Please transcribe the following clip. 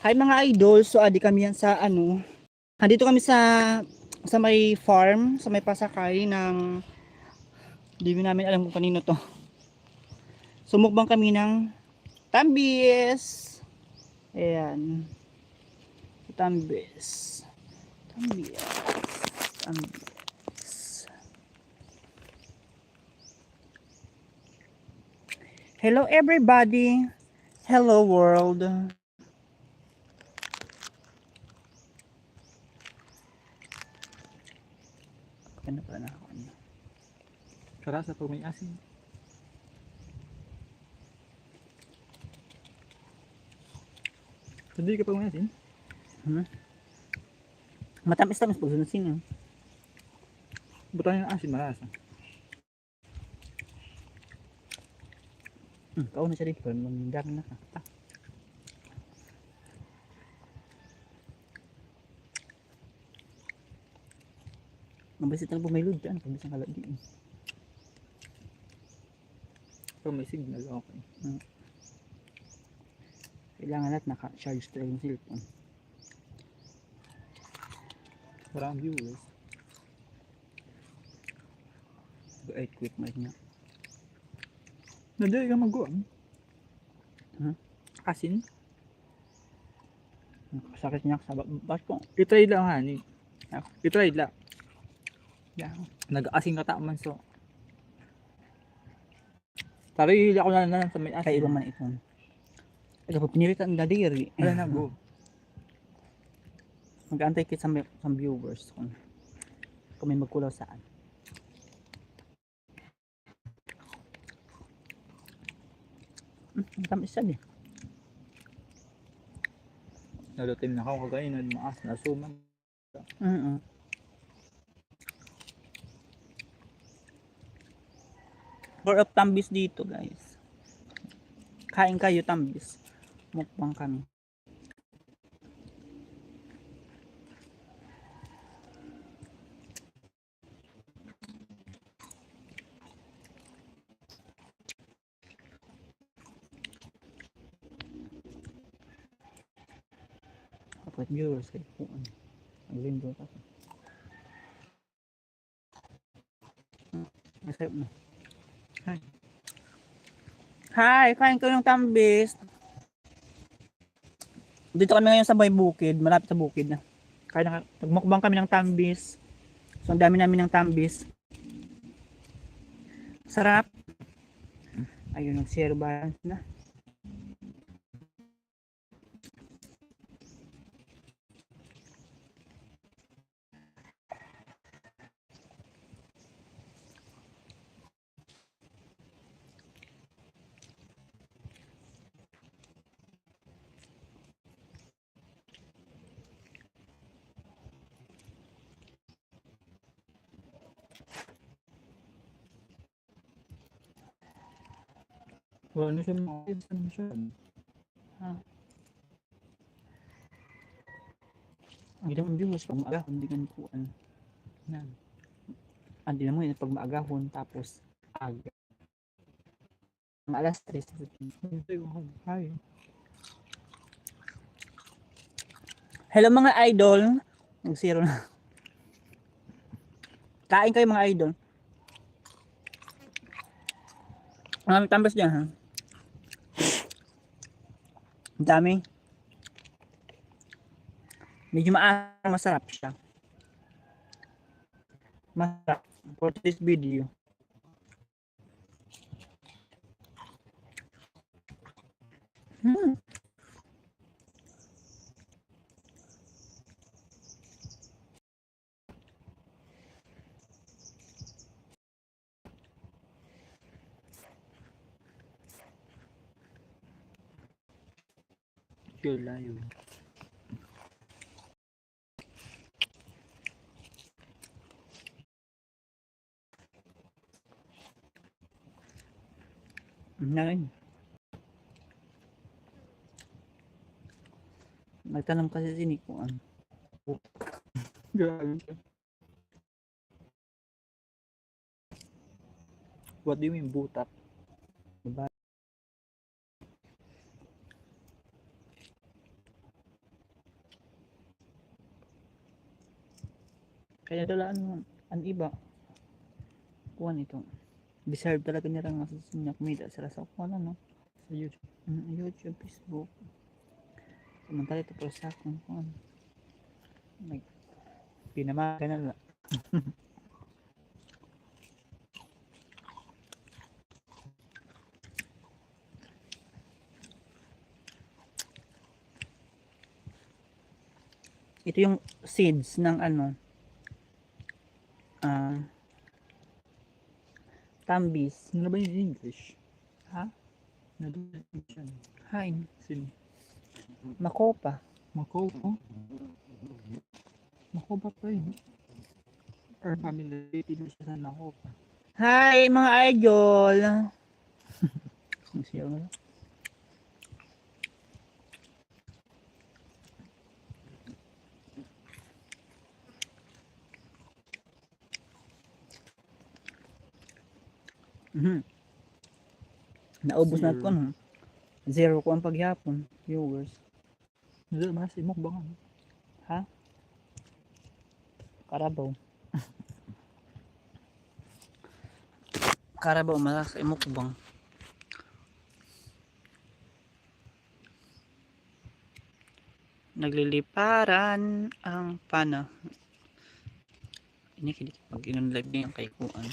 Hi mga idol, so adi kami yan sa ano, andito kami sa sa may farm, sa may pasakay ng hindi namin alam kung kanino to. Sumukbang kami ng tambis. Ayan. Tambis. Tambis. Tambis. Hello everybody. Hello world. Pa na ako? ano? Karasa pag may asin. Hindi ka pag may asin? Matamis-tamis po sa sino. Butan yung asin, marasa. Hmm, kauna siya dito. Mamindang na ka. Ah. Mabasit lang po may load dyan. Pag isang kaladi. eh. Pag may signal, okay. Kailangan natin naka-charge talaga yung cellphone. Para ang viewers. Ay, quick mic nga. Nandiyan ka mag-guam. Huh? Asin? Sakit niya sa bas ko. I-try lang ha, ni. I-try lang. Yeah. Nag-asin ka taman so. Tari, ako na lang sa may asin. Iba man ito. Ito po, pinilit ang daliri. Wala na, go. Mag-antay kita sa, sa viewers kung, kung may magkulaw saan. Hmm, ang tamis siya eh. Nalutim na ako kagayin, nagmaas, nasuman. Mm More of tambis dito guys. Kain kayo tambis. Mukbang kami. Kapag viewers kayo po. Naglindo ka. Masarap na. Hi. Kain ko ng tambis. Dito kami ngayon sa may bukid, malapit sa bukid na. Kaya na, nagmukbang kami ng tambis. So, ang dami namin ng tambis. Sarap. Ayun, nag-zero balance na. Wala na siya mga asin na siya. Ang ginawa ng viewers, pag maagahon, hindi ganun po. Ano, na. Andi na mo yun, pag maagahon, tapos aga. Mga alas 3. Hindi ko, hi. Hello mga idol. Nag zero na. Kain kayo mga idol. Ang tambas dyan ha. Ang dami. Medyo maarang masarap siya. Masarap. For this video. Hmm. Pure layo. Nine. Nagtanong kasi si Nico. Ano? Grabe. What do you mean butak? Kaya dalaan mo ang iba. Kuhan ito. Deserve talaga nila nga sa niya kumita sila sa kuhan ano. Sa YouTube. Mm, YouTube, Facebook. Samantala ito pero sa akong kuhan. Nag pinamaga na lang. Ito yung seeds ng ano tambis. Ano ba yung English? Ha? English yan? Hain. Sino? Makopa. Makopa? Makopa pa yun. Or family related siya sa Makopa. Hi mga idol. Ang siyaw na. Mhm. Naubos na ko no. Zero ko ang paghapon, viewers. Hindi, mas imok ba ka? Karabaw. Karabaw malas imo ko bang. Nagliliparan ang pana. Ini kini pag live niya kay kuan.